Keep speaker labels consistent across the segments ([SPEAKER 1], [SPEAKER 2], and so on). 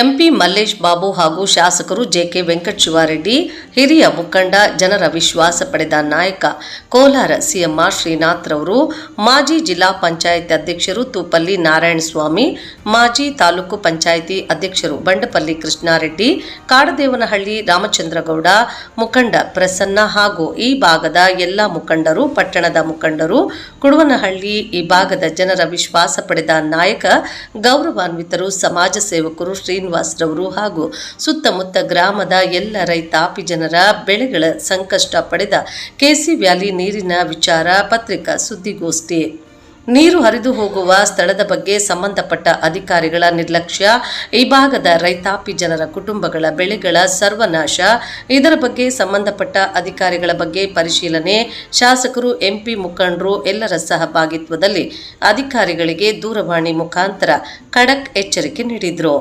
[SPEAKER 1] MP Mallesh Babu ಹಾಗೂ ಶಾಸಕರು JK Venkatashivareddy, ಹಿರಿಯ ಮುಖಂಡ ಜನರ ವಿಶ್ವಾಸ ಪಡೆದ ನಾಯಕ ಕೋಲಾರ ಸಿಎಂಆರ್ ಶ್ರೀನಾಥ್ ರವರು, ಮಾಜಿ ಜಿಲ್ಲಾ ಪಂಚಾಯತ್ ಅಧ್ಯಕ್ಷರು ತೂಪಲ್ಲಿ ನಾರಾಯಣಸ್ವಾಮಿ, ಮಾಜಿ ತಾಲೂಕು ಪಂಚಾಯಿತಿ ಅಧ್ಯಕ್ಷರು ಬಂಡಪಲ್ಲಿ ಕೃಷ್ಣಾರೆಡ್ಡಿ, ಕಾಡದೇವನಹಳ್ಳಿ ರಾಮಚಂದ್ರಗೌಡ, ಮುಖಂಡ ಪ್ರಸನ್ನ ಹಾಗೂ ಈ ಭಾಗದ ಎಲ್ಲ ಮುಖಂಡರು, ಪಟ್ಟಣದ ಮುಖಂಡರು, ಕುಡುವನಹಳ್ಳಿ ಈ ಭಾಗದ ಜನರ ವಿಶ್ವಾಸ ಪಡೆದ ನಾಯಕ, ಗೌರವಾನ್ವಿತರು, ಸಮಾಜ ಸೇವಕರು ಶ್ರೀನಿವಾಸ್ರವರು ಹಾಗೂ ಸುತ್ತಮುತ್ತ ಗ್ರಾಮದ ಎಲ್ಲ ರೈತಾಪಿ ಜನರ ಬೆಳೆಗಳ ಸಂಕಷ್ಟ ಪಡೆದ ಕೆಸಿ ವ್ಯಾಲಿ ನೀರಿನ ವಿಚಾರ ಪತ್ರಿಕಾ ಸುದ್ದಿಗೋಷ್ಠಿ. ನೀರು ಹರಿದು ಹೋಗುವ ಸ್ಥಳದ ಬಗ್ಗೆ ಸಂಬಂಧಪಟ್ಟ ಅಧಿಕಾರಿಗಳ ನಿರ್ಲಕ್ಷ್ಯ, ಈ ಭಾಗದ ರೈತಾಪಿ ಜನರ ಕುಟುಂಬಗಳ ಬೆಳೆಗಳ ಸರ್ವನಾಶ, ಇದರ ಬಗ್ಗೆ ಸಂಬಂಧಪಟ್ಟ ಅಧಿಕಾರಿಗಳ ಬಗ್ಗೆ ಪರಿಶೀಲನೆ, ಶಾಸಕರು, ಎಂಪಿ ಮುಖಂಡರು ಎಲ್ಲರ ಸಹಭಾಗಿತ್ವದಲ್ಲಿ ಅಧಿಕಾರಿಗಳಿಗೆ ದೂರವಾಣಿ ಮುಖಾಂತರ ಖಡಕ್ ಎಚ್ಚರಿಕೆ ನೀಡಿದರು.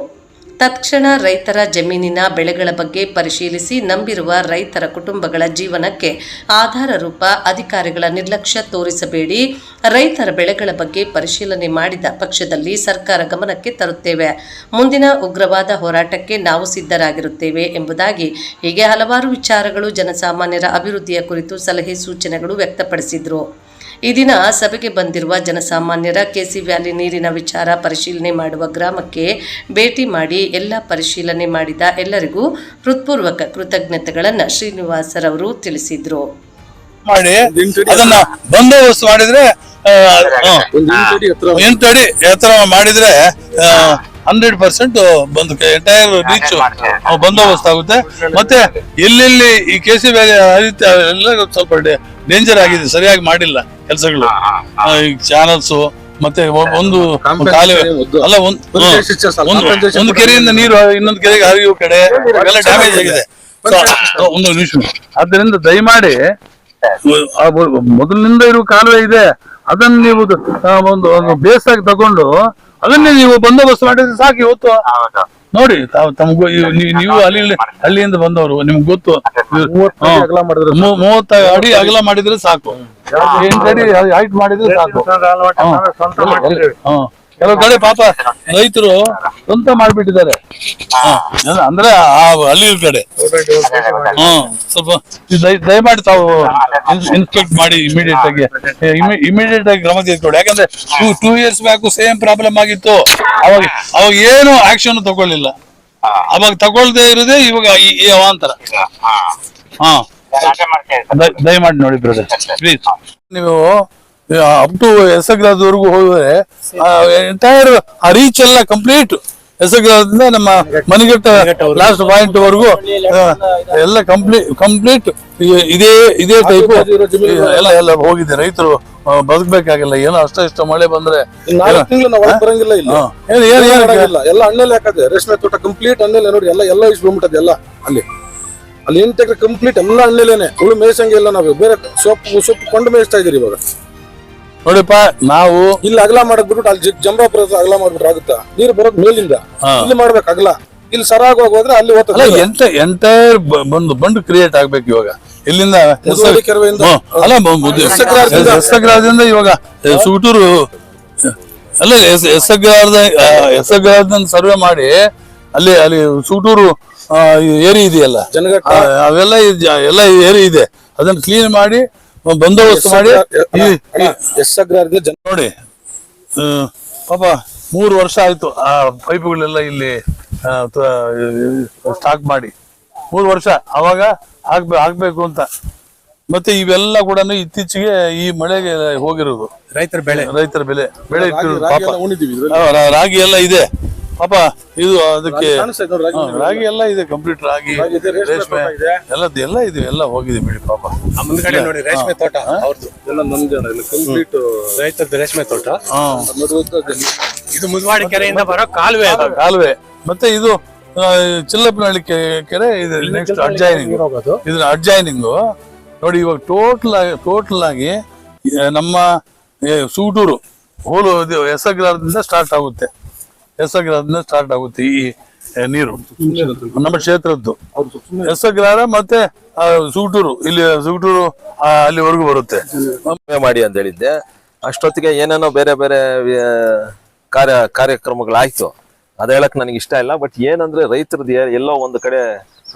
[SPEAKER 1] ತತ್ಕ್ಷಣ ರೈತರ ಜಮೀನಿನ ಬೆಳೆಗಳ ಬಗ್ಗೆ ಪರಿಶೀಲಿಸಿ ನಂಬಿರುವ ರೈತರ ಕುಟುಂಬಗಳ ಜೀವನಕ್ಕೆ ಆಧಾರ ರೂಪ ಅಧಿಕಾರಿಗಳ ನಿರ್ಲಕ್ಷ್ಯ ತೋರಿಸಬೇಡಿ. ರೈತರ ಬೆಳೆಗಳ ಬಗ್ಗೆ ಪರಿಶೀಲನೆ ಮಾಡಿದ ಪಕ್ಷದಲ್ಲಿ ಸರ್ಕಾರ ಗಮನಕ್ಕೆ ತರುತ್ತೇವೆ. ಮುಂದಿನ ಉಗ್ರವಾದ ಹೋರಾಟಕ್ಕೆ ನಾವು ಸಿದ್ಧರಾಗಿರುತ್ತೇವೆ ಎಂಬುದಾಗಿ ಹೀಗೆ ಹಲವಾರು ವಿಚಾರಗಳು ಜನಸಾಮಾನ್ಯರ ಅಭಿವೃದ್ಧಿಯ ಕುರಿತು ಸಲಹೆ ಸೂಚನೆಗಳು ವ್ಯಕ್ತಪಡಿಸಿದರು. ಈ ದಿನ ಸಭೆಗೆ ಬಂದಿರುವ ಜನಸಾಮಾನ್ಯರ ಕೆಸಿ ವ್ಯಾಲಿ ನೀರಿನ ವಿಚಾರ ಪರಿಶೀಲನೆ ಮಾಡುವ ಗ್ರಾಮಕ್ಕೆ ಭೇಟಿ ಮಾಡಿ ಎಲ್ಲ ಪರಿಶೀಲನೆ ಮಾಡಿದ ಎಲ್ಲರಿಗೂ ಹೃತ್ಪೂರ್ವಕ ಕೃತಜ್ಞತೆಗಳನ್ನು ಶ್ರೀನಿವಾಸರವರು ತಿಳಿಸಿದರು.
[SPEAKER 2] ಮಾಡಿ ಅದನ್ನ ಬಂದೋಬಸ್ತ್ ಮಾಡಿದ್ರೆ
[SPEAKER 3] ಎಂಟು ಅಡಿ
[SPEAKER 2] ಎತ್ತರ ಮಾಡಿದ್ರೆ ಹಂಡ್ರೆಡ್ ಪರ್ಸೆಂಟ್ ಬಂದು ಎಂಟೈರ್ ರೀಚ್ ಬಂದೋಬಸ್ತ್ ಆಗುತ್ತೆ. ಮತ್ತೆ ಎಲ್ಲೆಲ್ಲಿ ಈ ಕೆ ಸಿ ವ್ಯಾಲಿ ಎಲ್ಲ ಸ್ವಲ್ಪ ಡೇಂಜರ್ ಆಗಿದೆ ಸರಿಯಾಗಿ ಮಾಡಿಲ್ಲ. ಕೆಲಸಗಳು. ಚಾನಲ್ಸ್ ಮತ್ತೆ ಒಂದು ಕಾಲುವೆ.
[SPEAKER 3] ಒಂದು-
[SPEAKER 2] ಅಲ್ಲ ಒಂದ್
[SPEAKER 3] ಒಂದು
[SPEAKER 2] ಒಂದು ಕೆರೆಯಿಂದ ನೀರು ಇನ್ನೊಂದು ಕೆರೆಗೆ ಹರಿಯುವ ಕಡೆ ಎಲ್ಲ ಡ್ಯಾಮೇಜ್ ಆಗಿದೆ. ಒಂದು ನಿಮಿಷ. ಆದ್ರಿಂದ ದಯಮಾಡಿ ಮೊದಲಿನಿಂದ ಇರುವ ಕಾಲುವೆ ಇದೆ. ಅದನ್ನ ನೀವು ದ- ಒಂದು ಬೇಸ್ ಬೇಸಾಗಿ ತಗೊಂಡು ಅದನ್ನೇ ನೀವು ಬಂದೋಬಸ್ತ್ ಮಾಡಿದ್ರೆ ಸಾಕು ಇವತ್ತು. ನೋಡಿ ತಾವು ತಮಗೂ ನೀವು ಅಲ್ಲಿ ಹಳ್ಳಿಯಿಂದ ಬಂದವರು ನಿಮ್ಗೆ ಗೊತ್ತು.
[SPEAKER 3] ಮೂವತ್ತು ಅಗಲ ಮಾಡಿದ್ರೆ
[SPEAKER 2] ಮೂ- ಮೂವತ್ತ ಅಡಿ ಅಗಲ ಮಾಡಿದ್ರೆ ಸಾಕು. ಹೈಟ್ ಮಾಡಿದ್ರೆ ಸಾಕು. ಕೆಲವು ಕಡೆ ಪಾಪ ರೈತರು ಸ್ವಂತ ಮಾಡ್ಬಿಟ್ಟಿದ್ದಾರೆ. ಅಂದ್ರೆ ಆ ಹಳ್ಳಿ ಕಡೆ. ಹ್ಮ್ ಸ್ವಲ್ಪ ದಯ- ದಯಮಾಡಿ ತಾವು ಇನ್ಸ್ಪೆಕ್ಟ್ ಮಾಡಿ ಇಮಿಡಿಯೇಟ್ ಆಗಿ ಇಮಿಡಿಯೇಟ್ ಆಗಿ ಕ್ರಮ ತೆಗೆದುಕೊಡಿ ಯಾಕಂದ್ರೆ two two years back same problem ಆಗಿತ್ತು. ಅವಾಗ ಅವಾಗ ಏನು ಆಕ್ಷನ್ ತಗೊಳ್ಳಿಲ್ಲ. ಅವಾಗ ತಗೊಳ್ದೇ ಇರೋದೇ ಇವಾಗ ಈ- ಅವಾಂತರ. ಹಾ. ದಯಮಾಡಿ ನೋಡಿ ಬ್ರದರ್ ಪ್ಲೀಸ್ ನೀವು ಅಪ್ ಟು ಎಸಗ್ರಾದವರೆಗೂ ಹೋದ್ರೆ ಎಂಟೈರ್ ಆ ರೀಚ್ ಎಲ್ಲ ಕಂಪ್ಲೀಟ್ ಎಸಗ್ರಾದಿಂದ ನಮ್ಮ ಮನೆಗಟ್ಟ ಲಾಸ್ಟ್ ಪಾಯಿಂಟ್ ವರೆಗೂ ಎಲ್ಲ ಕಂಪ್ಲೀಟ್ ಕಂಪ್ಲೀಟ್ ಇದೇ ಇದೇ ಟೈಪ್ ಎಲ್ಲ ಎಲ್ಲ ಹೋಗಿದೆ. ರೈತರು ಬದುಕಬೇಕಾಗಿಲ್ಲ. ಏನೋ ಅಷ್ಟ ಇಷ್ಟ ಮಳೆ ಬಂದ್ರೆ.
[SPEAKER 3] ನಾಲ್ಕು ತಿಂಗಳು ನಾವು ಬರಂಗಿಲ್ಲ ಇಲ್ಲ. ಎಲ್ಲ ಅಣ್ಣಲ್ಲಿ ಹಾಕದೆ ರೇಷ್ಮೆ ತೋಟ ಕಂಪ್ಲೀಟ್ ಅಣ್ಣಲ್ಲಿ ನೋಡಿ ಎಲ್ಲ ಎಲ್ಲ ಇಷ್ಟು ಬಂದ್ಬಿಟ್ಟದೆ ಎಲ್ಲ ಅಲ್ಲಿ. ಅಲ್ಲಿ ಎಂಟು ಎಕರೆ ಕಂಪ್ಲೀಟ್ ಎಲ್ಲ ಹಳ್ಳಿಲೇನೆ ಹುಳು ಮೇಯ್ಸಂಗಿಲ್ಲ ನಾವು ಬೇರೆ ಸೊಪ್ಪು ಸೊಪ್ಪು ಕೊಂಡು ಮೇಯಿಸ್ತಾ ಇದೀರಿ ಇವಾಗ.
[SPEAKER 2] ನೋಡಿಪ್ಪ ನಾವು
[SPEAKER 3] ಇಲ್ಲಿ ಅಗಲ ಮಾಡಕ್ ಬಿಟ್ಬಿಟ್ಟು ಅಲ್ಲಿ ಜಂಬಾ ಜಂಬಾಪುರ ಅಗಲ ಮಾಡ್ಬಿಟ್ರೆ ಆಗುತ್ತಾ? ನೀರು ಬರೋದ್ ಮೇಲಿಂದ. ಇಲ್ಲಿ ಮಾಡ್ಬೇಕು ಅಗಲ. ಇಲ್ಲಿ ಸರಾಗ ಹೋಗೋದ್ರೆ ಅಲ್ಲಿ ಹೋಗ್ತದೆ
[SPEAKER 2] ಎಂಟ ಎಂಟೈರ್ ಬಂದು ಬಂಡು ಕ್ರಿಯೇಟ್ ಆಗ್ಬೇಕು ಇವಾಗ. ಇಲ್ಲಿಂದ.
[SPEAKER 3] ಎಸ್ಸಗ್ರಾರದಿಂದ
[SPEAKER 2] ಇವಾಗ ಸೂಟೂರು ಅಲ್ಲ ಎಸ್- ಎಸ್ಸಗ್ರಾರದಿಂದ ಸರ್ವೆ ಮಾಡಿ ಅಲ್ಲಿ ಅಲ್ಲಿ ಸೂಟೂರು ಏರಿ ಇದೆಯಲ್ಲ? ಅವೆಲ್ಲ ಎಲ್ಲ ಏರಿ ಇದೆ. ಅದನ್ನ ಕ್ಲೀನ್ ಮಾಡಿ ಬಂದೋಬಸ್ತ್ ಮಾಡಿ ನೋಡಿ ಹ್ಮ್ ಪಾಪ ಮೂರು ವರ್ಷ ಆಯ್ತು ಆ ಪೈಪ್ಗಳೆಲ್ಲ ಇಲ್ಲಿ ಸ್ಟಾಕ್ ಮಾಡಿ. ಮೂರು ವರ್ಷ ಅವಾಗ ಆಗ್ಬೇ ಆಗ್ಬೇಕು ಅಂತ. ಮತ್ತೆ ಇವೆಲ್ಲ ಕೂಡ ಇತ್ತೀಚೆಗೆ ಈ ಮಳೆಗೆ ಹೋಗಿರೋದು.
[SPEAKER 4] ರೈತರ ಬೆಳೆ.
[SPEAKER 2] ರೈತರ ಬೆಳೆ ಬೆಳೆ
[SPEAKER 3] ರಾಗಿ ಎಲ್ಲ
[SPEAKER 2] ಇದೆ. ಪಾಪ ಇದು ಅದಕ್ಕೆ
[SPEAKER 3] ರಾಗಿ
[SPEAKER 2] ಎಲ್ಲ ಇದೆ ಕಂಪ್ಲೀಟ್ ರಾಗಿ
[SPEAKER 3] ರೇಷ್ಮೆ ಇದೆ.
[SPEAKER 2] ಎಲ್ಲ ಎಲ್ಲ ಇದೆ ಎಲ್ಲ ಹೋಗಿದೆ ಬಿಡಿ ಪಾಪ.
[SPEAKER 4] ಆ ಮುಂದ್ಗಡೆ ನೋಡಿ ರೇಷ್ಮೆ ತೋಟ ಅವ್ರದ್ದು
[SPEAKER 3] ಎಲ್ಲ ಕಂಪ್ಲೀಟ್
[SPEAKER 4] ರೈತರದ್ದು ರೇಷ್ಮೆ ತೋಟ. ಇದು ಮುದ್ವಾಡಿ ಕೆರೆಯಿಂದ ಬರೋ ಕಾಲುವೆ ಅದು
[SPEAKER 2] ಕಾಲುವೆ. ಮತ್ತೆ ಇದು ಚಿಲ್ಲಪ್ಪನಹಳ್ಳಿ ಕೆ- ಕೆರೆ ಇದು ನೆಕ್ಸ್ಟ್ ಅಡ್ಜೈನಿಂಗ್ ಇದ್ರ ಅಡ್ಜೈನಿಂಗು ನೋಡಿ ಇವಾಗ ಟೋಟಲ್ ಆಗಿ ಟೋಟಲ್ ಆಗಿ ನಮ್ಮ ಸೂಟೂರು ಹೋಲು ಎಸಗ್ರಾರದಿಂದ ಸ್ಟಾರ್ಟ್ ಆಗುತ್ತೆ. ಎಸಗ್ರಾರದಿಂದ ಸ್ಟಾರ್ಟ್ ಆಗುತ್ತೆ ಈ ನೀರು. ನಮ್ಮ ಕ್ಷೇತ್ರದ್ದು. ಎಸಗ್ರಾರ ಮತ್ತೆ ಆ, ಸೂಟೂರು ಇಲ್ಲಿ ಸೂಟೂರು ಅಲ್ಲಿವರೆಗೂ ಬರುತ್ತೆ.
[SPEAKER 5] ಮಾಡಿ ಅಂತ ಹೇಳಿದ್ದೆ. ಅಷ್ಟೊತ್ತಿಗೆ ಏನೇನೋ ಬೇರೆ ಬೇರೆ ಕಾರ್ಯ ಕಾರ್ಯಕ್ರಮಗಳಾಯ್ತು. ಅದ ಹೇಳಕ್ ನನಗೆ ಇಷ್ಟ ಇಲ್ಲ ಬಟ್ ಏನಂದ್ರೆ ರೈತರದ್ದು ಎಲ್ಲೋ ಒಂದು ಕಡೆ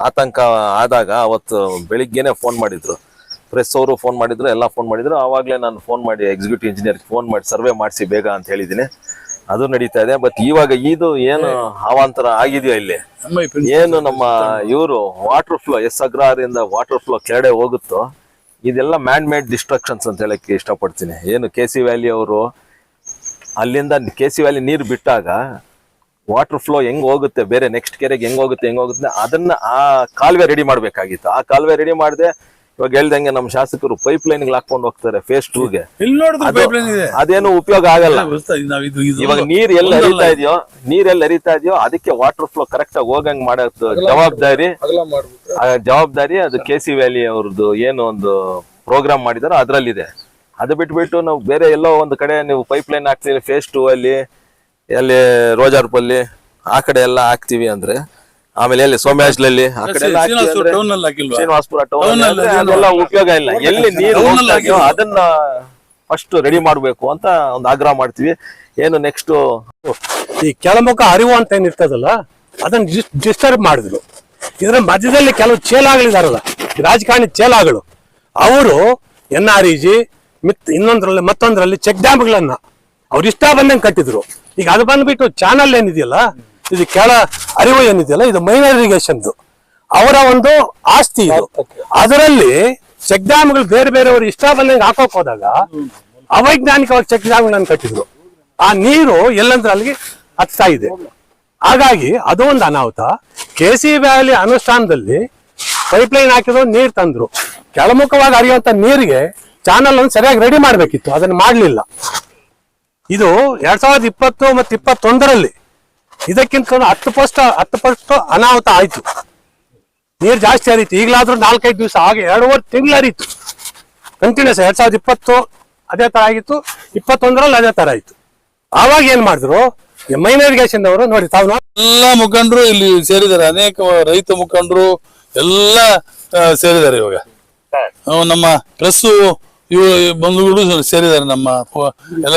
[SPEAKER 5] ಆತಂಕ ಆದಾಗ ಅವತ್ತು ಬೆಳಿಗ್ಗೆನೆ ಫೋನ್ ಮಾಡಿದ್ರು. ಪ್ರೆಸ್ ಅವರು ಫೋನ್ ಮಾಡಿದ್ರು ಎಲ್ಲ ಫೋನ್ ಮಾಡಿದ್ರು. ಆವಾಗಲೇ ನಾನು ಫೋನ್ ಮಾಡಿ ಎಕ್ಸಿಕ್ಯೂಟಿವ್ ಇಂಜಿನಿಯರ್ ಫೋನ್ ಮಾಡಿ ಸರ್ವೆ ಮಾಡಿಸಿ ಬೇಗ ಅಂತ ಹೇಳಿದ್ದೀನಿ. ಅದು ನಡೀತಾ ಇದೆ. ಬಟ್ ಇವಾಗ ಇದು ಏನು ಅವಾಂತರ ಆಗಿದೆಯೋ ಇಲ್ಲಿ? ಏನು ನಮ್ಮ ಇವರು ವಾಟರ್ ಫ್ಲೋ ಎಸ್ ಅಗ್ರಹಾರದಿಂದ ವಾಟರ್ ಫ್ಲೋ ಕೆಳಡೆ ಹೋಗುತ್ತೋ ಇದೆಲ್ಲ ಮ್ಯಾನ್ ಮೇಡ್ ಡಿಸ್ಟ್ರಕ್ಷನ್ಸ್ ಅಂತ ಹೇಳಕ್ಕೆ ಇಷ್ಟಪಡ್ತೀನಿ. ಏನು ಕೆ ಸಿ ವ್ಯಾಲಿ ಅವರು ಅಲ್ಲಿಂದ ಕೆ ಸಿ ವ್ಯಾಲಿ ನೀರು ಬಿಟ್ಟಾಗ ವಾಟರ್ ಫ್ಲೋ ಹೆಂಗ್ ಹೋಗುತ್ತೆ ಬೇರೆ ನೆಕ್ಸ್ಟ್ ಕೆರೆಗೆ ಹೆಂಗ್ ಹೋಗುತ್ತೆ ಹೆಂಗ್ ಹೋಗುತ್ತೆ ಅದನ್ನ ಆ ಕಾಲುವೆ ರೆಡಿ ಮಾಡ್ಬೇಕಾಗಿತ್ತು. ಆ ಕಾಲುವೆ ರೆಡಿ ಮಾಡದೆ ಇವಾಗ ಹೇಳ್ದಂಗೆ ನಮ್ಮ ಶಾಸಕರು ಪೈಪ್ ಲೈನ್ ಹಾಕೊಂಡು ಹೋಗ್ತಾರೆ ಫೇಸ್ ಟೂಗೆ
[SPEAKER 2] ಇಲ್ಲಿ ನೋಡಿದ್ರೆ ಪೈಪ್ ಲೈನ್ ಇದೆ?
[SPEAKER 5] ಅದೇನು ಉಪಯೋಗ ಆಗಲ್ಲ. ಇವಾಗ ನೀರ್ ಎಲ್ಲಿ ಹರಿತಾ ಇದೆಯೋ ನೀರ್ ಎಲ್ಲಿ ಹರಿತಾ ಇದೆಯೋ ಅದಕ್ಕೆ ವಾಟರ್ ಫ್ಲೋ ಕರೆಕ್ಟ್ ಆಗಿ ಹೋಗಂಗ್ ಮಾಡೋದು ಜವಾಬ್ದಾರಿ. ಜವಾಬ್ದಾರಿ ಅದು ಕೆ ಸಿ ವ್ಯಾಲಿ ಅವ್ರದ್ದು ಏನು ಒಂದು ಪ್ರೋಗ್ರಾಮ್ ಮಾಡಿದಾರೋ ಅದ್ರಲ್ಲಿದೆ. ಅದು ಬಿಟ್ಬಿಟ್ಟು ನಾವು ಬೇರೆ ಎಲ್ಲೋ ಒಂದು ಕಡೆ ನೀವು ಪೈಪ್ ಲೈನ್ ಹಾಕ್ತೀವಿ ಫೇಸ್ ಟೂ ಅಲ್ಲಿ ಎಲ್ಲಿ ರೋಜಾರ್ಪಲ್ಲಿ ಆ ಕಡೆ ಎಲ್ಲ ಹಾಕ್ತಿವಿ ಅಂದ್ರೆ ಆಮೇಲೆ ಎಲ್ಲಿ? ಸೋಮ್ಯಾಜ್ಲಲ್ಲಿ ಆ ಕಡೆ ಎಲ್ಲ ಹಾಕ್ತೀವಿ
[SPEAKER 2] ಶ್ರೀನಿವಾಸಪುರ
[SPEAKER 5] ಅಂದ್ರೆ
[SPEAKER 2] ಟೌನ್ ಅಲ್ಲಿ ಹಾಕಿಲ್ವಾ
[SPEAKER 5] ಶ್ರೀನಿವಾಸಪುರ ಟೌನ್
[SPEAKER 2] ಅಲ್ಲಿ
[SPEAKER 5] ಅದೆಲ್ಲ ಉಪಯೋಗ ಇಲ್ಲ. ಎಲ್ಲಿ ನೀರು? ಅದನ್ನ ಫಸ್ಟ್ ರೆಡಿ ಮಾಡ್ಬೇಕು ಅಂತ ಒಂದು ಆಗ್ರಹ ಮಾಡ್ತೀವಿ. ಏನು ನೆಕ್ಸ್ಟ್
[SPEAKER 4] ಈ ಕೆಳಮುಖ ಅರಿವು ಅಂತ ಏನಿರ್ತದಲ್ಲ ಅದನ್ನ ಡಿಸ್ಟರ್ಬ್ ಮಾಡಿದ್ರು. ಇದರ ಮಧ್ಯದಲ್ಲಿ ಕೆಲವು ಚೇಲಾಗಳಿದಾರಲ್ಲ ರಾಜಕಾರಣಿ ಚೇಲಾಗಳು ಅವರು ಎನ್ ಆರ್ ಇ ಜಿ ಮಿತ್ ಇನ್ನೊಂದ್ರಲ್ಲಿ ಮತ್ತೊಂದ್ರಲ್ಲಿ ಚೆಕ್ ಡ್ಯಾಮ್ಗಳನ್ನ ಅವ್ರು ಇಷ್ಟ ಬಂದಂಗೆ ಕಟ್ಟಿದ್ರು. ಈಗ ಅದು ಬಂದ್ಬಿಟ್ಟು ಚಾನಲ್ ಏನಿದೆಯಲ್ಲ ಇದು ಕೆಳ ಅರಿವು ಏನಿದೆಯಲ್ಲ ಇದು ಮೈನರ್ ಇರಿಗೇಷನ್ದು ಅವರ ಒಂದು ಆಸ್ತಿ ಇದು. ಅದರಲ್ಲಿ ಚೆಕ್ ಡ್ಯಾಮ್ಗಳು ಬೇರೆ ಬೇರೆಯವರು ಇಷ್ಟ ಬಂದಂಗೆ ಹಾಕೋಕ್ ಹೋದಾಗ ಅವೈಜ್ಞಾನಿಕವಾಗಿ ಚೆಕ್ ಡ್ಯಾಮ್ಗಳನ್ನ ಕಟ್ಟಿದ್ರು. ಆ ನೀರು ಎಲ್ಲಂದ್ರೆ ಅಲ್ಲಿಗೆ ಹತ್ತಾ ಇದೆ. ಹಾಗಾಗಿ ಅದು ಒಂದು ಅನಾಹುತ. ಕೆ ಸಿ ವ್ಯಾಲಿ ಅನುಷ್ಠಾನದಲ್ಲಿ ಪೈಪ್ ಲೈನ್ ಹಾಕಿದ್ರು ನೀರು ತಂದ್ರು. ಕೆಳಮುಖವಾಗಿ ಹರಿಯುವಂತ ನೀರಿಗೆ ಚಾನಲ್ ಅನ್ನು ಸರಿಯಾಗಿ ರೆಡಿ ಮಾಡ್ಬೇಕಿತ್ತು. ಅದನ್ನ ಮಾಡಲಿಲ್ಲ. ಇದು ಎರಡ್ ಸಾವಿರದ ಇಪ್ಪತ್ತು ಮತ್ತು ಇಪ್ಪತ್ತೊಂದರಲ್ಲಿ ಇದಕ್ಕಿಂತ ಹತ್ತು ಪಸ್ಟ್ ಹತ್ತು ಪಸ್ಟ್ ಅನಾಹುತ ಆಯ್ತು. ನೀರು ಜಾಸ್ತಿ ಹರಿತು. ಈಗಲಾದ್ರೂ ನಾಲ್ಕೈದು ದಿವಸ, ಹಾಗೆ ಎರಡೂವರೆ ತಿಂಗಳು ಹರಿತು. ಕಂಟಿನ್ಯೂಸ್ ಎರಡ್ ಸಾವಿರದ ಇಪ್ಪತ್ತು ಅದೇ ತರ ಆಗಿತ್ತು. ಇಪ್ಪತ್ತೊಂದರಲ್ಲಿ ಅದೇ ತರ ಆಯ್ತು. ಆವಾಗ ಏನ್ ಮಾಡಿದ್ರು? ಮೈನ್ ಇರಿಗೇಷನ್ ಅವರು ನೋಡಿ, ತಾವು
[SPEAKER 2] ಎಲ್ಲ ಮುಖಂಡರು ಇಲ್ಲಿ ಸೇರಿದ್ದಾರೆ. ಅನೇಕ ರೈತ ಮುಖಂಡರು ಎಲ್ಲ ಸೇರಿದ್ದಾರೆ ಇವಾಗ. ನಮ್ಮ ಪ್ರೆಸ್ ಬಂಧುಗಳು ಸೇರಿದ್ದಾರೆ. ನಮ್ಮ ಎಲ್ಲ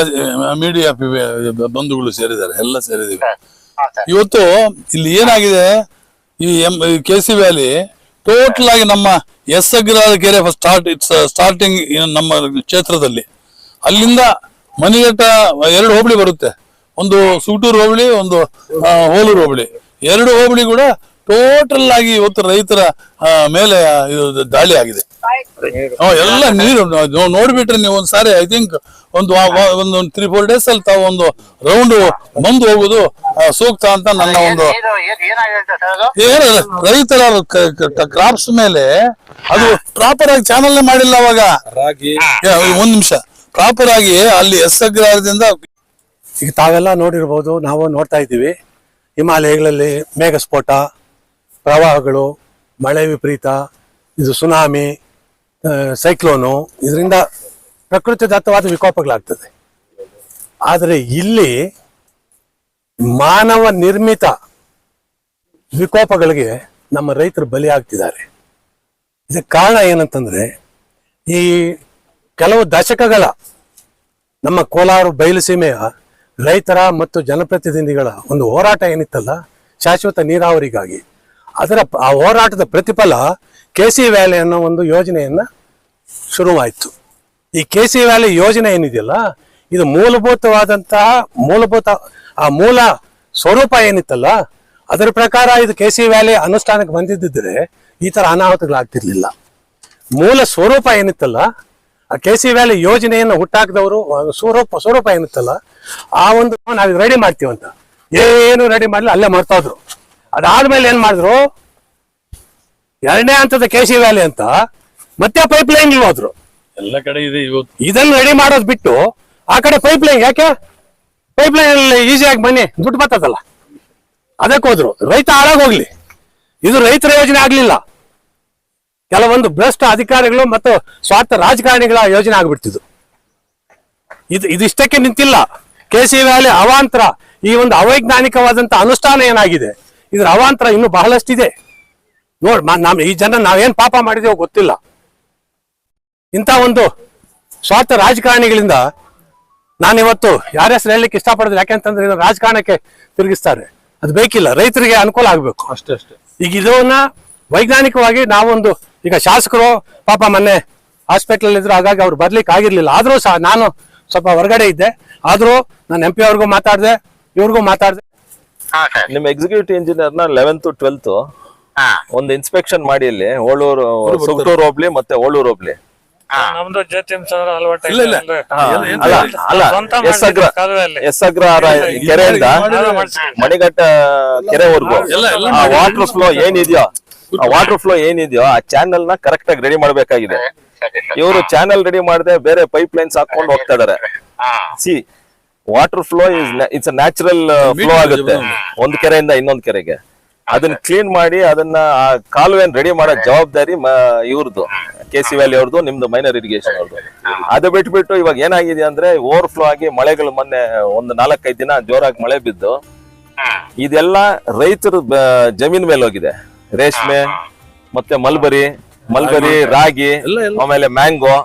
[SPEAKER 2] ಮೀಡಿಯಾ ಬಂಧುಗಳು ಸೇರಿದ್ದಾರೆ. ಎಲ್ಲ ಸೇರಿದ್ದೀವಿ. ಇವತ್ತು ಇಲ್ಲಿ ಏನಾಗಿದೆ? ಈ M K C valley total ಆಗಿ ನಮ್ಮ ಎಸ್ ಅಗ್ರಹಾರ ಕೆರೆ ಸ್ಟಾರ್ಟ್ ಇಟ್ಸ್ ಸ್ಟಾರ್ಟಿಂಗ್ ನಮ್ಮ ಕ್ಷೇತ್ರದಲ್ಲಿ. ಅಲ್ಲಿಂದ ಮನಿಘಟ್ಟ ಎರಡು ಹೋಬಳಿ ಬರುತ್ತೆ. ಒಂದು ಸೂಟೂರು ಹೋಬಳಿ, ಒಂದು ಹೋಲೂರು ಹೋಬಳಿ. ಎರಡು ಹೋಬಳಿ ಕೂಡ ಟೋಟಲ್ ಆಗಿ ಇವತ್ತು ರೈತರ ಆ, ಮೇಲೆ ಇದು ದಾಳಿ ಆಗಿದೆ. ಎಲ್ಲ ನೀರು ನೋಡ್ಬಿಟ್ರೆ ನೀವು ಒಂದ್ ಸಾರಿ ಐ ಥಿಂಕ್ ಒಂದು ಒಂದು ತ್ರೀ ಫೋರ್ ಡೇಸ್ ಅಲ್ಲಿ ತಾವು ಒಂದು ರೌಂಡ್ ಬಂದು ಹೋಗುದು ಸೂಕ್ತ ಅಂತ ನನ್ನ ಒಂದು ಏನು ರೈತರ ಕ್ರಾಪ್ಸ್ ಮೇಲೆ ಅದು ಪ್ರಾಪರ್ ಆಗಿ ಚಾನಲ್ ಮಾಡಿಲ್ಲ ಅವಾಗ.
[SPEAKER 3] ರಾಗಿ.
[SPEAKER 2] ಏ, ಒಂದ್ ನಿಮಿಷ. ಪ್ರಾಪರ್ ಆಗಿ ಅಲ್ಲಿ ಎಸ್ ಅಗ್ರಹಾರದಿಂದ
[SPEAKER 4] ಈಗ ತಾವೆಲ್ಲ ನೋಡಿರ್ಬೋದು ನಾವು ನೋಡ್ತಾ ಇದ್ದೀವಿ. ಹಿಮಾಲಯಗಳಲ್ಲಿ ಮೇಘಸ್ಫೋಟ ಪ್ರವಾಹಗಳು, ಮಳೆ ವಿಪರೀತ, ಇದು ಸುನಾಮಿ ಸೈಕ್ಲೋನು, ಇದರಿಂದ ಪ್ರಕೃತಿ ದತ್ತವಾದ ವಿಕೋಪಗಳಾಗ್ತದೆ. ಆದರೆ ಇಲ್ಲಿ ಮಾನವ ನಿರ್ಮಿತ ವಿಕೋಪಗಳಿಗೆ ನಮ್ಮ ರೈತರು ಬಲಿಯಾಗ್ತಿದ್ದಾರೆ. ಇದಕ್ಕೆ ಕಾರಣ ಏನಂತಂದ್ರೆ, ಈ ಕೆಲವು ದಶಕಗಳ ನಮ್ಮ ಕೋಲಾರ ಬಯಲುಸೀಮೆಯ ರೈತರ ಮತ್ತು ಜನಪ್ರತಿನಿಧಿಗಳ ಒಂದು ಹೋರಾಟ ಏನಿತ್ತಲ್ಲ, ಶಾಶ್ವತ ನೀರಾವರಿಗಾಗಿ. ಅದರ ಆ ಹೋರಾಟದ ಪ್ರತಿಫಲ ಕೆ ಸಿ ವ್ಯಾಲಿ ಅನ್ನೋ ಒಂದು ಯೋಜನೆಯನ್ನ ಶುರುವಾಯಿತು. ಈ ಕೆ ಸಿ ವ್ಯಾಲಿ ಯೋಜನೆ ಏನಿದೆಯಲ್ಲ, ಇದು ಮೂಲಭೂತವಾದಂತಹ ಮೂಲಭೂತ, ಆ ಮೂಲ ಸ್ವರೂಪ ಏನಿತ್ತಲ್ಲ, ಅದರ ಪ್ರಕಾರ ಇದು ಕೆ ಸಿ ವ್ಯಾಲಿ ಅನುಷ್ಠಾನಕ್ಕೆ ಬಂದಿದ್ದರೆ ಈ ಥರ ಅನಾಹುತಗಳಾಗ್ತಿರ್ಲಿಲ್ಲ. ಮೂಲ ಸ್ವರೂಪ ಏನಿತ್ತಲ್ಲ, ಆ ಕೆ ಸಿ ವ್ಯಾಲಿ ಯೋಜನೆಯನ್ನು ಹುಟ್ಟಾಕದವರು ಸ್ವರೂಪ ಸ್ವರೂಪ ಏನಿತ್ತಲ್ಲ, ಆ ಒಂದು ನಾವು ರೆಡಿ ಮಾಡ್ತೀವಂತ. ಏನು ರೆಡಿ ಮಾಡಲಿ ಅಲ್ಲೇ ಮಾಡ್ತಾ ಇದ್ರು ಅದಾದ್ಮೇಲೆ ಏನ್ ಮಾಡಿದ್ರು? ಎರಡನೇ ಹಂತದ ಕೆ ಸಿ ವ್ಯಾಲಿ ಅಂತ ಮತ್ತೆ ಪೈಪ್ ಲೈನ್ ಹೋದ್ರು.
[SPEAKER 2] ಎಲ್ಲ ಕಡೆ ಇದೆ ಇವತ್ತು
[SPEAKER 4] ಇದನ್ನ ರೆಡಿ ಮಾಡೋದು ಬಿಟ್ಟು ಆ ಕಡೆ ಪೈಪ್ ಲೈನ್ ಯಾಕೆ? ಪೈಪ್ ಲೈನ್ ಈಸಿಯಾಗಿ ಬನ್ನಿ ದುಡ್ಡು ಬರ್ತದಲ್ಲ. ಅದಕ್ಕೆ ಹೋದ್ರು. ರೈತ ಹೋಗ್ಲಿ. ಇದು ರೈತರ ಯೋಜನೆ ಆಗ್ಲಿಲ್ಲ. ಕೆಲವೊಂದು ಭ್ರಷ್ಟ ಅಧಿಕಾರಿಗಳು ಮತ್ತು ಸ್ವಾರ್ಥ ರಾಜಕಾರಣಿಗಳ ಯೋಜನೆ ಆಗ್ಬಿಡ್ತಿದ್ದು. ಇದು ಇದಿಷ್ಟಕ್ಕೆ ನಿಂತಿಲ್ಲ. ಕೆ ಸಿ ವ್ಯಾಲಿ ಅವಾಂತರ ಈ ಒಂದು ಅವೈಜ್ಞಾನಿಕವಾದಂತ ಅನುಷ್ಠಾನ ಏನಾಗಿದೆ? ಇದ್ರ ಅವಾಂತರ ಇನ್ನು ಬಹಳಷ್ಟಿದೆ. ನೋಡ್ ನಮ್ ಈ ಜನ ನಾವೇನ್ ಪಾಪ ಮಾಡಿದೇವೋ ಗೊತ್ತಿಲ್ಲ. ಇಂಥ ಒಂದು ಸ್ವಾರ್ಥ ರಾಜಕಾರಣಿಗಳಿಂದ ನಾನಿವತ್ತು ಯಾರ ಹೆಸರು ಹೇಳಲಿಕ್ಕೆ ಇಷ್ಟಪಡೋದು ಯಾಕೆಂತಂದ್ರೆ ಇದು ರಾಜಕಾರಣಕ್ಕೆ ತಿರುಗಿಸ್ತಾರೆ. ಅದು ಬೇಕಿಲ್ಲ. ರೈತರಿಗೆ ಅನುಕೂಲ ಆಗ್ಬೇಕು.
[SPEAKER 2] ಅಷ್ಟೇ ಅಷ್ಟೇ.
[SPEAKER 4] ಈಗ ಇದನ್ನ ವೈಜ್ಞಾನಿಕವಾಗಿ ನಾವೊಂದು ಈಗ ಶಾಸಕರು ಪಾಪ ಮೊನ್ನೆ ಹಾಸ್ಪಿಟಲ್ ಇದ್ರು ಹಾಗಾಗಿ ಅವ್ರು ಬರ್ಲಿಕ್ಕೆ ಆಗಿರ್ಲಿಲ್ಲ. ಆದ್ರೂ ಸಹ ನಾನು ಸ್ವಲ್ಪ ಹೊರಗಡೆ ಇದ್ದೆ. ಆದ್ರೂ ನಾನು ಎಂ ಪಿ ಅವ್ರಿಗೂ ಮಾತಾಡಿದೆ ಇವ್ರಿಗೂ ಮಾತಾಡಿದೆ.
[SPEAKER 5] ನಿಮ್ಮ ಎಕ್ಸಿಕ್ಯೂಟಿವ್ ಇಂಜಿನಿಯರ್ನ ಲೆವೆಂತ್ ಟ್ವೆಲ್ತ್ ಒಂದು ಇನ್ಸ್ಪೆಕ್ಷನ್ ಮಾಡಿ ಇಲ್ಲಿ ಓಳೂರು ಸುಗ್ತೂರ್ ಹೋಬ್ಳಿ ಮತ್ತೆ ಓಳೂರು ಹೋಬ್ಳಿ.
[SPEAKER 6] ನಮ್ದು
[SPEAKER 5] ಕೆರೆಯಿಂದ ಮಣಿಘಟ್ಟ ಕೆರೆವರೆಗೂ. ಆ ವಾಟರ್ ಫ್ಲೋ ಏನಿದೆಯೋ ಆ ವಾಟರ್ ಫ್ಲೋ ಏನಿದೆಯೋ ಆ ಚಾನೆಲ್ನ ಕರೆಕ್ಟ್ ಆಗಿ ರೆಡಿ ಮಾಡ್ಬೇಕಾಗಿದೆ. ಇವರು ಚಾನೆಲ್ ರೆಡಿ ಮಾಡದೆ ಬೇರೆ ಪೈಪ್ ಲೈನ್ಸ್ ಹಾಕೊಂಡು ಹೋಗ್ತಾ ಇದಾರೆ. See water flow is it's natural flow ಆಗುತ್ತೆ. ಒಂದ್ ಕೆರೆಯಿಂದ ಇನ್ನೊಂದ್ ಕೆರೆಗೆ. ಅದನ್ನ ಕ್ಲೀನ್ ಮಾಡಿ ಅದನ್ನ ಆ ಕಾಲುವೆನ್ ರೆಡಿ ಮಾಡೋ ಜವಾಬ್ದಾರಿ ಇವ್ರದ್ದು. ಕೆ ಸಿ ವ್ಯಾಲಿ ಅವ್ರದ್ದು ನಿಮ್ದು ಮೈನರ್ ಇರಿಗೇಷನ್ ಅವ್ರದ್ದು. ಅದು ಬಿಟ್ಬಿಟ್ಟು ಇವಾಗ ಏನಾಗಿದೆ ಅಂದ್ರೆ ಓವರ್ ಫ್ಲೋ ಆಗಿ ಮಳೆಗಳು ಮೊನ್ನೆ ಒಂದು ನಾಲ್ಕೈದು ದಿನ ಜೋರಾಗಿ ಮಳೆ ಬಿದ್ದು ಇದೆಲ್ಲ ರೈತರ ಜಮೀನ್ ಮೇಲೆ ಹೋಗಿದೆ. ರೇಷ್ಮೆ ಮತ್ತೆ ಮಲ್ಬರಿ ಮಲ್ಬರಿ ರಾಗಿ ಆಮೇಲೆ ಮ್ಯಾಂಗೋ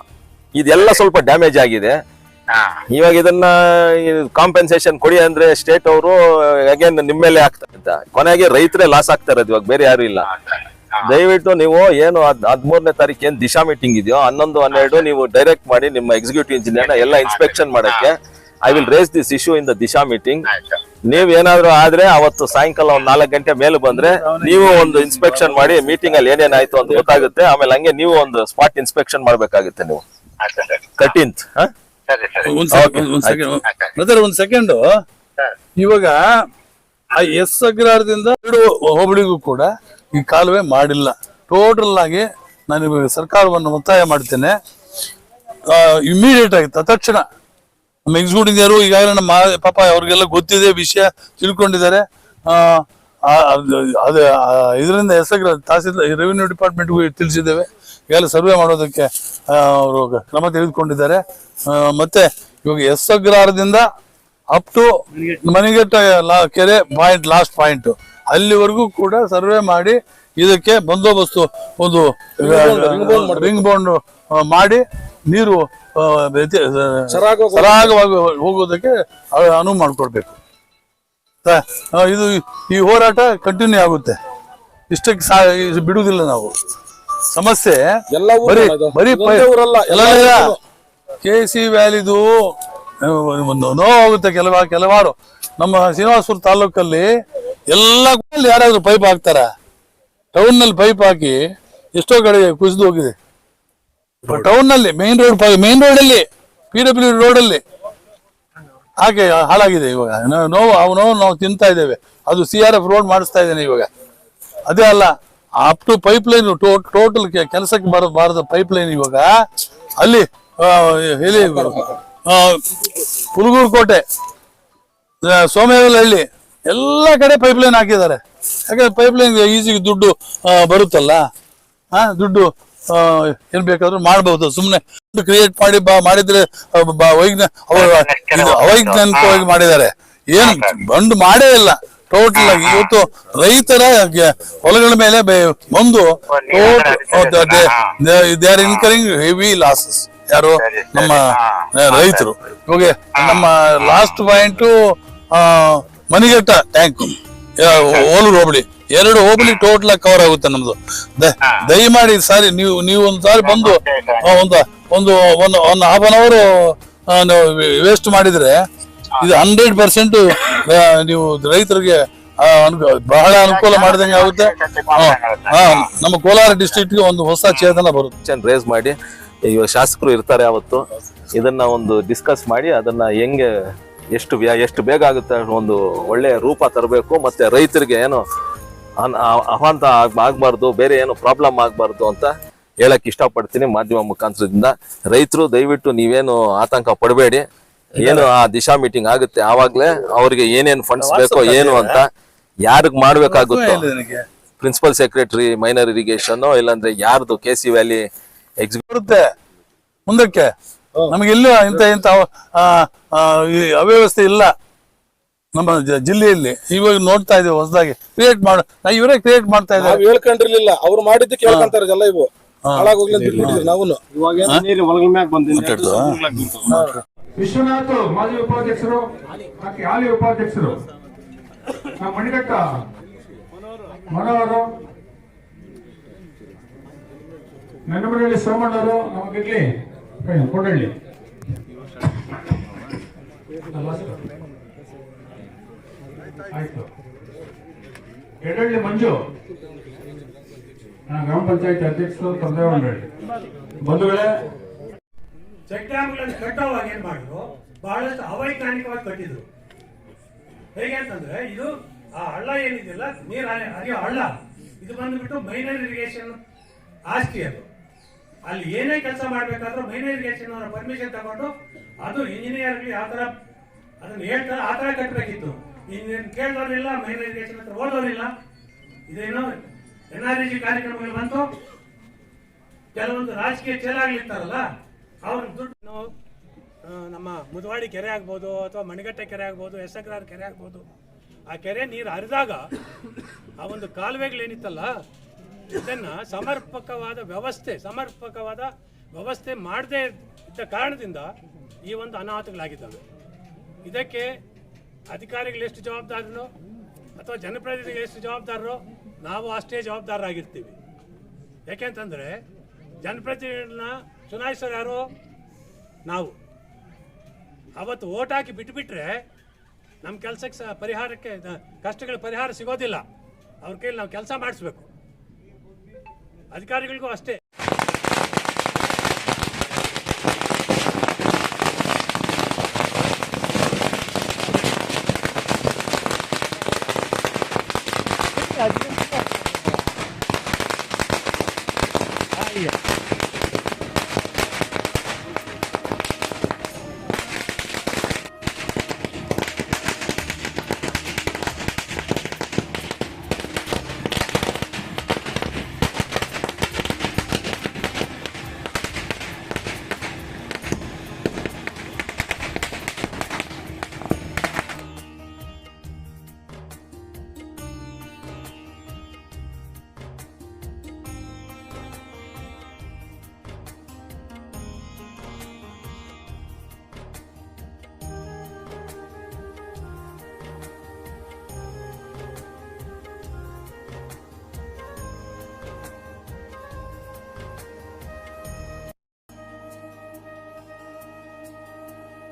[SPEAKER 5] ಇದೆಲ್ಲ ಸ್ವಲ್ಪ ಡ್ಯಾಮೇಜ್ ಆಗಿದೆ. ಇವಾಗ ಇದನ್ನ ಕಾಂಪೆನ್ಸೇಷನ್ ಕೊಡಿ ಅಂದ್ರೆ ಸ್ಟೇಟ್ ಅವರು ಅಗೇನ್ ನಿಮ್ಮ ಮೇಲೆ ಆಗ್ತಾರೆ ಅಂತ. ಕೊನೆಗೆ ರೈತರೇ ಲಾಸ್ ಆಗ್ತಾ ಇರೋದು ಇವಾಗ ಬೇರೆ ಯಾರು ಇಲ್ಲ. ದಯವಿಟ್ಟು ನೀವು ಏನು ಹದ್ ಹದಿಮೂರನೇ ತಾರೀಕು ಏನ್ ದಿಶಾ ಮೀಟಿಂಗ್ ಇದೆಯೋ ಹನ್ನೊಂದು ಹನ್ನೆರಡು ನೀವು ಡೈರೆಕ್ಟ್ ಮಾಡಿ ನಿಮ್ಮ ಎಕ್ಸಿಕ್ಯೂಟಿವ್ ಇಂಜಿನಿಯರ್ ಎಲ್ಲ ಇನ್ಸ್ಪೆಕ್ಷನ್ ಮಾಡಕ್ಕೆ I will raise this issue in the Disha meeting ನೀವ್ ಏನಾದ್ರು ಆದ್ರೆ ಅವತ್ತು ಸಾಯಂಕಾಲ ಒಂದ್ ನಾಲ್ಕು ಗಂಟೆ ಮೇಲೆ ಬಂದ್ರೆ ನೀವು ಒಂದು ಇನ್ಸ್ಪೆಕ್ಷನ್ ಮಾಡಿ ಮೀಟಿಂಗ್ ಅಲ್ಲಿ ಏನೇನಾಯ್ತು ಅಂತ ಗೊತ್ತಾಗುತ್ತೆ. ಆಮೇಲೆ ಹಂಗೆ ನೀವು ಒಂದು ಸ್ಪಾಟ್ ಇನ್ಸ್ಪೆಕ್ಷನ್ ಮಾಡ್ಬೇಕಾಗುತ್ತೆ ನೀವು.
[SPEAKER 2] ಒಂದ್. ಸೆಕೆಂಡ್ ಒಂದ್ ಸೆಕೆಂಡ್ ಬ್ರದರ್ ಒಂದ್ ಸೆಕೆಂಡ್ ಇವಾಗ ಆ ಎಸ್ ಅಗ್ರಹಾರದಿಂದ ಎರಡು ಹೋಬಳಿಗೂ ಕೂಡ ಈ ಕಾಲುವೆ ಮಾಡಿಲ್ಲ. ಟೋಟಲ್ ಆಗಿ ನಾನು ಇವಾಗ ಸರ್ಕಾರವನ್ನು ಒತ್ತಾಯ ಮಾಡ್ತೇನೆ. ಇಮಿಡಿಯೇಟ್ ಆಗಿ ತಕ್ಷಣ ನಮ್ಮ ಎಕ್ಸಿಕ್ಯೂಟಿವ್ ಯಾರು ಈಗಾಗಲೇ ನಮ್ಮ ಮಾ- ಪಾಪ ಅವ್ರಿಗೆಲ್ಲ ಗೊತ್ತಿದೆ ವಿಷಯ ತಿಳ್ಕೊಂಡಿದ್ದಾರೆ. ಆ, ಅದು- ಇದರಿಂದ ಎಸಗ್ರ ತಹಸೀಲ್ ರೆವಿನ್ಯೂ ಡಿಪಾರ್ಟ್ಮೆಂಟ್ಗೂ ತಿಳಿಸಿದ್ದೇವೆ. ಈಗಾಗಲೇ ಸರ್ವೆ ಮಾಡೋದಕ್ಕೆ ಅವರು ಕ್ರಮ ತೆಗೆದುಕೊಂಡಿದ್ದಾರೆ. ಮತ್ತೆ ಇವಾಗ ಎಸ್ ಅಗ್ರಹಾರದಿಂದ ಅಪ್ ಟು ಮನೆಗೆಟ್ಟ ಲಾ- ಕೆರೆ ಪಾಯಿಂಟ್ ಲಾಸ್ಟ್ ಪಾಯಿಂಟ್ ಅಲ್ಲಿವರೆಗೂ ಕೂಡ ಸರ್ವೆ ಮಾಡಿ ಇದಕ್ಕೆ ಬಂದೋಬಸ್ತು ಒಂದು ರಿಂಗ್ ಬೌಂಡ್ ಮಾಡಿ ನೀರು ಸರಾಗವಾಗಿ ಹೋಗೋದಕ್ಕೆ ಅನುವು ಮಾಡಿಕೊಡ್ಬೇಕು. ಇದು ಈ ಹೋರಾಟ ಕಂಟಿನ್ಯೂ ಆಗುತ್ತೆ. ಇಷ್ಟಕ್ಕೆ ಸಾ ಬಿಡುವುದಿಲ್ಲ ನಾವು. ಸಮಸ್ಯೆ ಬರೀ. ಬರೀ. ಕೆ ಸಿ ವ್ಯಾಲಿದು ಒಂದು ನೋವಾಗುತ್ತೆ ಕೆಲವ ಕೆಲವಾರು. ನಮ್ಮ ಶ್ರೀನಿವಾಸಪುರ ತಾಲೂಕಲ್ಲಿ ಎಲ್ಲ ಯಾರಾದ್ರೂ ಪೈಪ್ ಹಾಕ್ತಾರ? ಟೌನ್ನಲ್ಲಿ ಪೈಪ್ ಹಾಕಿ ಎಷ್ಟೋ ಕಡೆ ಕುಸಿದು ಹೋಗಿದೆ. ಟೌನ್ನಲ್ಲಿ ಮೇನ್ ರೋಡ್ ಮೇನ್ ರೋಡ್ ಅಲ್ಲಿ ಪಿ ಡಬ್ಲ್ಯೂ ರೋಡ್ ಅಲ್ಲಿ. ಹಾಗೆ ಹಾಳಾಗಿದೆ ಇವಾಗ. ನಾವು ಅವು ನೋವು ನಾವು ತಿಂತಾ ಇದ್ದೇವೆ. ಅದು ಸಿ ಆರ್ ಎಫ್ ರೋಡ್ ಮಾಡಿಸ್ತಾ ಇದ್ದೇನೆ ಇವಾಗ. ಅದೇ ಅಲ್ಲ up to pipeline total ಕೆಲಸಕ್ಕೆ ಬರ, ಬಾರದ ಪೈಪ್ ಲೈನ್ ಇವಾಗ, ಅಲ್ಲಿ ಹೇಳಿ ಹುಲಗೂರು ಕೋಟೆ ಸೋಮೇವಲಹಳ್ಳಿ, ಎಲ್ಲ ಕಡೆ ಪೈಪ್ ಲೈನ್ ಹಾಕಿದ್ದಾರೆ. ಯಾಕಂದ್ರೆ ಪೈಪ್ ಲೈನ್ ಈಸಿಗೆ ದುಡ್ಡು ಬರುತ್ತಲ್ಲ? ಹಾ ದುಡ್ಡು ಏನ್ ಬೇಕಾದ್ರೂ ಮಾಡಬಹುದು ಸುಮ್ಮನೆ ಕ್ರಿಯೇಟ್ ಮಾಡಿ ಬಾ ಮಾಡಿದ್ರೆ ಅವೈಜ್ಞಾನಿಕವಾಗಿ ಮಾಡಿದ್ದಾರೆ. ಏನು ಬಂದು ಮಾಡೇ ಇಲ್ಲ. ಟೋಟಲ್ ಆಗಿ ಇವತ್ತು ರೈತರ ಹೊಲಗಳ ಮೇಲೆ ಬಂದು they are incurring heavy losses ಯಾರು? ನಮ್ಮ ರೈತರು. ಇವಾಗ ನಮ್ಮ last point Manighatta tank Oluru ಹೋಬಳಿ. ಎರಡು ಹೋಬಳಿ ಟೋಟಲ್ ಆಗಿ ಕವರ್ ಆಗುತ್ತೆ ನಮ್ದು. ದ- ದಯಮಾಡಿ ಸಾರಿ ನೀವು ನೀವು ಒಂದು ಸಾರಿ ಬಂದು ಆ, ಒಂದು ಒಂದು ಒಂದು ಒಂದು ಹಾಫ್ ಅನ್ ಅವರ್ ವೇಸ್ಟ್ ಮಾಡಿದ್ರೆ ಇದು ಹಂಡ್ರೆಡ್ ಪರ್ಸೆಂಟ್ ನೀವು ರೈತರಿಗೆ ಆ, ಅನುಕೂ- ಬಹಳ ಅನುಕೂಲ ಮಾಡಿದಂಗೆ ಆಗುತ್ತೆ. ನಮ್ಮ ಕೋಲಾರ ಡಿಸ್ಟ್ರಿಕ್ಟ್ಗೆ ಒಂದು ಹೊಸ ಚೇತನ ಬರುತ್ತೆ.
[SPEAKER 5] ರೇಸ್ ಮಾಡಿ. ಇವಾಗ ಶಾಸಕರು ಇರ್ತಾರೆ ಅವತ್ತು ಇದನ್ನ ಒಂದು ಡಿಸ್ಕಸ್ ಮಾಡಿ ಅದನ್ನ ಹೆಂಗೆ ಎಷ್ಟು ವ್ಯ- ಎಷ್ಟು ಬೇಗ ಆಗುತ್ತೆ ಒಂದು ಒಳ್ಳೆ ರೂಪ ತರಬೇಕು ಮತ್ತೆ ರೈತರಿಗೆ ಏನು ಅವಾಂತ ಆಗಬಾರ್ದು ಬೇರೆ ಏನು ಪ್ರಾಬ್ಲಮ್ ಆಗಬಾರ್ದು ಅಂತ ಹೇಳಕ್ ಇಷ್ಟಪಡ್ತೀನಿ ಮಾಧ್ಯಮ ಮುಖಾಂತರದಿಂದ. ರೈತರು ದಯವಿಟ್ಟು ನೀವೇನು ಆತಂಕ ಪಡಬೇಡಿ. ಏನು ಆ ದಿಶಾ ಮೀಟಿಂಗ್ ಆಗುತ್ತೆ ಆವಾಗ್ಲೇ ಅವ್ರಿಗೆ ಏನೇನು ಫಂಡ್ಸ್ ಬೇಕೋ ಏನು ಅಂತ ಯಾರಿಗ್ ಮಾಡ್ಬೇಕಾಗುತ್ತೋ. ಪ್ರಿನ್ಸಿಪಲ್ ಸೆಕ್ರೆಟರಿ ಮೈನರ್ ಇರಿಗೇಷನ್ ಇಲ್ಲಾಂದ್ರೆ ಯಾರ್ದು ಕೆ ಸಿ ವ್ಯಾಲಿ ಎಕ್ಸಿಕ್ಯೂಟಿವ್
[SPEAKER 2] ಬರುತ್ತೆ. ಮುಂದಕ್ಕೆ. ನಮಗೆ ಇಲ್ಲ ಇಂಥ ಇಂಥ ಅವ್ಯವಸ್ಥೆ ಇಲ್ಲ. ನಮ್ಮ ಜಿಲ್ಲೆಯಲ್ಲಿ ಇವಾಗ ನೋಡ್ತಾ ಇದೀವಿ ಹೊಸದಾಗಿ. ಕ್ರಿಯೇಟ್ ಮಾಡ ನಾ ಇವರೇ ಕ್ರಿಯೇಟ್ ಮಾಡ್ತಾ ಇದ್ದಾರೆ.
[SPEAKER 3] ಹೇಳ್ಕೊಂಡಿರ್ಲಿಲ್ಲ. ಅವ್ರು ಮಾಡಿದ್ದು ಕೇಳ್ಕೊಂತಾರೆ ಎಲ್ಲ ಇವು. ಹಾಳಾಗೋಗ್ಲಿ ಅಂತ ಬಿಟ್ಬಿಟ್ಟಿದ್ವಿ ನಾವು
[SPEAKER 7] ವಿಶ್ವನಾಥ್ ಮಾಜಿ ಉಪಾಧ್ಯಕ್ಷರು ಹಾಗೆ ಹಾಲಿ ಉಪಾಧ್ಯಕ್ಷರು.
[SPEAKER 8] ನಮ್ಮ ಮಣಿಘಟ್ಟ ಮನೋಹರು ನೆನಮರಳ್ಳಿ ಸೋಮಣ್ಣವರು ನಮಗಿರ್ಲಿ ಕೊಡಳ್ಳಿ ಆಯ್ತು. ಎಡಳ್ಳಿ ಮಂಜು. ಗ್ರಾಮ ಪಂಚಾಯತ್ ಅಧ್ಯಕ್ಷರು ತಂದೆವನಹಳ್ಳಿ ಬಂಧುಗಳೇ,
[SPEAKER 4] ಚೆಕ್ ಡ್ಯಾಮ್ಗಳನ್ನು ಕಟ್ಟೋವಾಗ ಏನ್ ಮಾಡಿದ್ರು? ಬಹಳಷ್ಟು ಅವೈಜ್ಞಾನಿಕವಾಗಿ ಕಟ್ಟಿದ್ರು. ಹೇಗೆ ಅಂತಂದ್ರೆ, ಇದು ಆ ಹಳ್ಳ ಏನಿದೆಯಲ್ಲ, ನೀರು ಹರಿ- ಹರಿಯೋ ಹಳ್ಳ. ಇದು ಬಂದ್ಬಿಟ್ಟು ಮೈನರ್ ಇರಿಗೇಷನ್ ಆಸ್ತಿ ಅದು. ಅಲ್ಲಿ ಏನೇ ಕೆಲಸ ಮಾಡ್ಬೇಕಾದ್ರೂ ಮೈನರ್ ಇರಿಗೇಷನ್ ಅವರ ಪರ್ಮಿಷನ್ ತಗೊಂಡು ಅದು ಇಂಜಿನಿಯರ್ಗಳು ಯಾವ ತರ ಅದನ್ನ ಹೇಳ್ತಾರೆ, ಆ ತರ ಕಟ್ಟಬೇಕಿತ್ತು ಇನ್ನು ಕೇಳಿದವರಿಲ್ಲ ಮೈನರ್ ಎಜುಕೇಶನ್ ಹತ್ರ ಓದೋರಿಲ್ಲ. ಇದೇನೋ ಎನ್ ಆರ್ ಜಿ ಕಾರ್ಯಕ್ರಮಗಳು ಬಂತು. ಕೆಲವೊಂದು ರಾಜಕೀಯ ಚೇಲಾಗ್ಲಿರ್ತಾರಲ್ಲ ಅವ್ರ ದುಡ್ಡು ನಮ್ಮ ಮುದುವಾಡಿ ಕೆರೆ ಆಗ್ಬೋದು ಅಥವಾ ಮಣಿಗಟ್ಟೆ ಕೆರೆ ಆಗ್ಬೋದು ಎಸಗ್ರಾರ್ ಕೆರೆ ಆಗ್ಬೋದು. ಆ ಕೆರೆ ನೀರು ಹರಿದಾಗ ಆ ಒಂದು ಕಾಲುವೆಗಳೇನಿತ್ತಲ್ಲ, ಇದನ್ನ ಸಮರ್ಪಕವಾದ ವ್ಯವಸ್ಥೆ ಸಮರ್ಪಕವಾದ ವ್ಯವಸ್ಥೆ ಮಾಡದೇ ಇದ್ದ ಕಾರಣದಿಂದ ಈ ಒಂದು ಅನಾಹುತಗಳಾಗಿದ್ದಾವೆ. ಇದಕ್ಕೆ ಅಧಿಕಾರಿಗಳು ಎಷ್ಟು ಜವಾಬ್ದಾರನೋ ಅಥವಾ ಜನಪ್ರತಿನಿಧಿಗಳು ಎಷ್ಟು ಜವಾಬ್ದಾರರೋ ನಾವು ಅಷ್ಟೇ ಜವಾಬ್ದಾರರಾಗಿರ್ತೀವಿ. ಯಾಕೆಂತಂದ್ರೆ ಜನಪ್ರತಿನಿಧಿಗಳನ್ನ ಚುನಾಯಿಸೋರು ಯಾರು ನಾವು. ಅವತ್ತು ಓಟ್ ಹಾಕಿ ಬಿಟ್ಬಿಟ್ರೆ ನಮ್ಮ ಕೆಲಸಕ್ಕೆ ಸಹ ಪರಿಹಾರಕ್ಕೆ ಕಷ್ಟಗಳ ಪರಿಹಾರ ಸಿಗೋದಿಲ್ಲ. ಅವ್ರ ಕೈಲಿ ನಾವು ಕೆಲಸ ಮಾಡಿಸ್ಬೇಕು. ಅಧಿಕಾರಿಗಳಿಗೂ ಅಷ್ಟೇ.